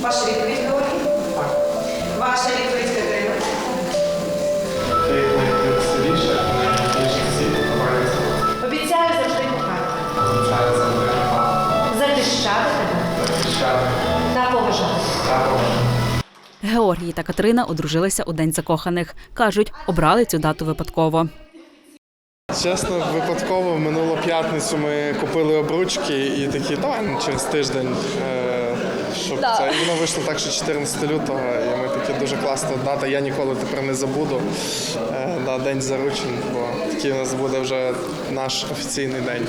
Ваша відповідь? Так. Ваша відповідь Катерина? Обіцяю завжди кохати. Захищати тебе захищати, та поважати. Георгій та Катерина одружилися у день закоханих. кажуть, обрали цю дату випадково. Чесно, випадково минулу п'ятницю ми купили обручки і такі, давай ну, через тиждень. е, Щоб це і воно вийшло так, що 14 лютого, і ми такі дуже класна дата. Я ніколи тепер не забуду. е, Да, день заручень, бо такий у нас буде вже наш офіційний день.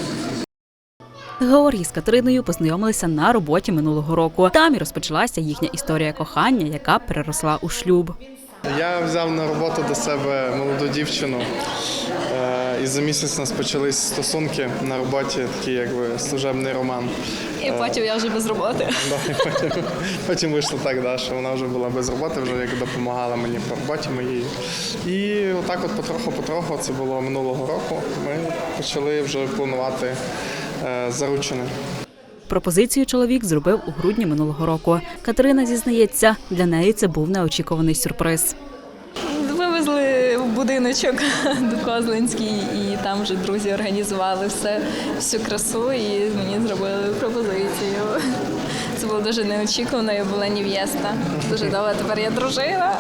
Георгій з Катериною познайомилися на роботі минулого року. Там і розпочалася їхня історія кохання, яка переросла у шлюб. Я взяв на роботу до себе молоду дівчину. Е, І за місяць у нас почались стосунки на роботі, такий якби служебний роман. І потім я вже без роботи. Да, і потім, потім вийшло так, да, що вона вже була без роботи, вже як допомагала мені по роботі моїй. І отак от потроху-потроху, це було минулого року, ми почали вже планувати е, заручини. Пропозицію чоловік зробив у грудні минулого року. Катерина зізнається, для неї це був неочікуваний сюрприз. Будиночок до Козлинський, і там вже друзі організували все, всю красу, і мені зробили пропозицію. Це було дуже неочікувано, я була нев'єста. Дуже довго тепер я дружина.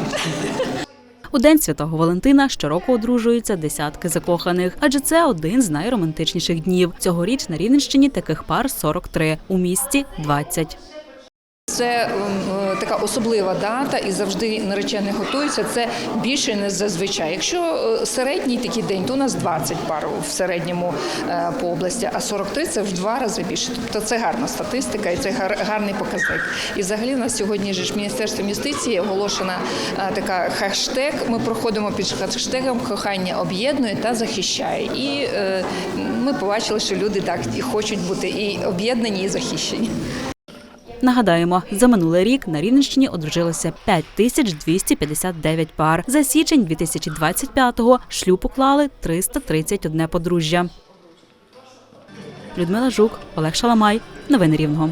У день святого Валентина щороку одружуються десятки закоханих, адже це один з найромантичніших днів. Цьогоріч на Рівненщині таких пар 43, у місті 20. Це ем, е, така особлива дата, і завжди наречений готуються. Це більше не зазвичай. Якщо е, середній такий день, то у нас 20 пар в середньому е, по області, а 43 – це в два рази більше. Тобто це гарна статистика і це гар- гарний показник. І взагалі у нас сьогодні ж Міністерством юстиції оголошена така хештег. Ми проходимо під хештегом кохання об'єднує та захищає. І ми побачили, що люди так хочуть бути і об'єднані, і захищені. Нагадаємо, за минулий рік на Рівненщині одружилося 5259 пар. За січень 2025-го шлюб уклали 331 подружжя. Людмила Жук, Олег Шаламай. Новини Рівного.